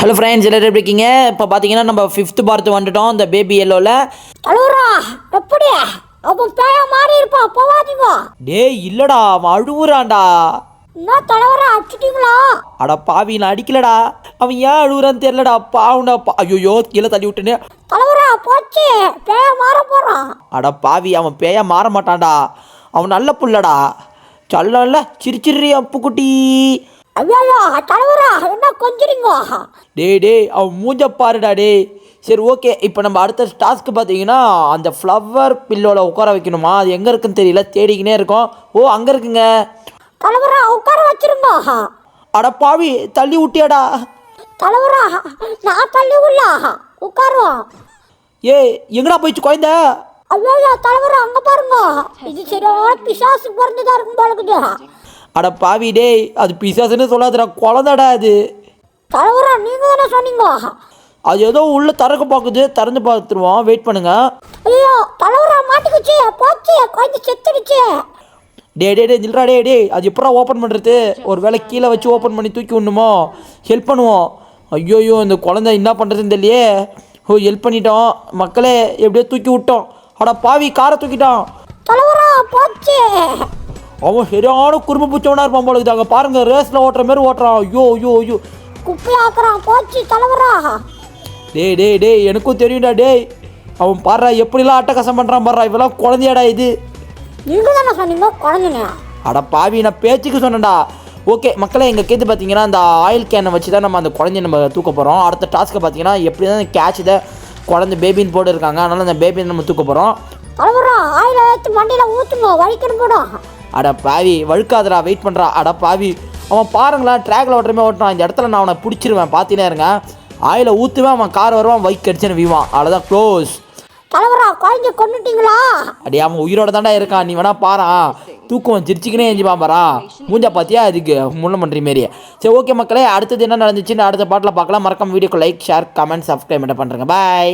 Hello friends எல்லாரும் எப்படி இருக்கீங்க? இப்போ பார்த்தீங்கன்னா நம்ம ஃபிஃப்த் பார்த்து வந்துட்டோம் இந்த பேபி எல்லோவில் தலைவரா எப்படி அவன் பேய மாறி இருப்பான் போவாதீங்க டேய் இல்லைடா அவன் அழுவுறான்டா. என்ன தலைவரா அடிச்சிட்டீங்களா? அட பாவி நான் அடிக்கலடா. அவன் ஏன் அழுகுறான்னு தெரியலடா பாவுண்டா பா ஐயோ கீழே தள்ளி விட்டுனே தலைவரா போச்சு பேய மாற போறான் அட பாவி அவன் பேய மாற மாட்டான்டா. அவன் நல்ல புள்ளடா. சொல்லல சிரிச்சிடுறி அப்புக்குட்டி. ஐயோ தலைவரா என்ன கொஞ்சிறீங்க? டேய் டேய் அவன் மூஞ்ச பாருடா டேய். சரி ஓகே. இப்போ நம்ம அடுத்த டாஸ்க்கு பார்த்தீங்கன்னா அந்த ஃப்ளவர் பில்லோட உட்கார வைக்கணுமா? அது எங்கே இருக்குன்னு தெரியல. தேடிக்கினே இருக்கோம். ஓ அங்கே இருக்குங்க. தலைவரா உட்கார வச்சிருங்க. அட பாவி தள்ளி விட்டியாடா. தலைவரா நான் தள்ளி உள்ள உட்காருவோம் ஏய் எங்கடா போயிடுச்சு குழந்த? ஐயோ தலைவரா அங்க பாருங்க. இது சரியான பிசாசு பிறந்ததா இருக்கும் போலக்குது அட பாவி டேய் அது பிசாசுன்னு சொல்லாதடா குழந்தடா அது. தலைவரா நீங்க தானே சொன்னீங்க அது ஏதோ உள்ள திறக்க பார்க்குது திறந்து பார்த்துருவோம். வெயிட் பண்ணுங்க. ஐயோ தலைவரா மாட்டிக்கிச்சு. போச்சு குழந்தை செத்துடுச்சு. டே டே டே நில்றா டே டே அது எப்படா ஓப்பன் பண்ணுறது ஒரு வேளை கீழே வச்சு ஓப்பன் பண்ணி தூக்கி விடணுமோ? ஹெல்ப் பண்ணுவோம். ஐயோயோ இந்த குழந்தை என்ன பண்ணுறதுன்னு தெரியலையே. ஓ ஹெல்ப் பண்ணிட்டோம். மக்களே எப்படியோ தூக்கி விட்டோம். அட பாவி காரை தூக்கிட்டான். தலைவரா போச்சு. அவன் சரியான குறும்பு பூச்சவனா இருப்பான் போல இருக்குது. அங்கே பாருங்க ரேஸில் ஓட்டுற மாதிரி ஓட்டுறான். ஐயோ ஐயோ ஐயோ. குப்பையாக்குறான் போச்சு தலைவரா. டேய் டேய் டேய் எனக்கும் தெரியும்டா டேய். அவன் பாடுறா எப்படிலாம் அட்டகாசம் பண்ணுறான் பாடுறா இவெல்லாம் குழந்தையாடா இது. நீங்க தானே சொன்னீங்க குழந்தைங்க அட பாவி நான் பேச்சுக்கு சொன்னேன்டா. ஓகே மக்களே எங்கள் கேத்து பார்த்தீங்கன்னா அந்த ஆயில் கேனை வச்சு தான் நம்ம அந்த குழந்தைய நம்ம தூக்க போகிறோம் அடுத்த டாஸ்க்கை பார்த்தீங்கன்னா எப்படி தான் கேட்ச் இதை குழந்தை பேபின்னு போட்டு இருக்காங்க அதனால அந்த பேபியை நம்ம தூக்க போகிறோம் ஆயில எடுத்து மண்டியில ஊத்துங்க வலிக்கணும் போடும் அட பாவி வழுக்காதடா வெயிட் பண்ணுறா அட பாவி அவன் பாருங்களேன் ட்ராக்ல ஓட்டுறமே ஓட்டுறான். இந்த இடத்துல நான் அவனை பிடிச்சிருவேன் பார்த்தீனே இருங்க. ஆயில ஊற்றுவேன் அவன் கார் வருவான் பைக் அடிச்சுன்னு வீவான். அவ்வளோதான் க்ளோஸ் தலைவரா குழந்தை கொண்டுட்டீங்களா அடி அவன் உயிரோட தாண்டா இருக்கான். நீ வேணா பாரா. தூக்கம் சிரிச்சுக்கினே எஞ்சிப்பான் பாரா. மூஞ்சா பார்த்தியா இதுக்கு? முள்ள பண்ணுற மாரி சரி ஓகே மக்களே அடுத்தது என்ன நடந்துச்சுன்னு அடுத்த பாட்டில் பார்க்கலாம். மறக்காம வீடியோக்கு லைக் ஷேர் கமெண்ட் சப்ஸ்கிரைப் பண்ணுறேங்க பாய்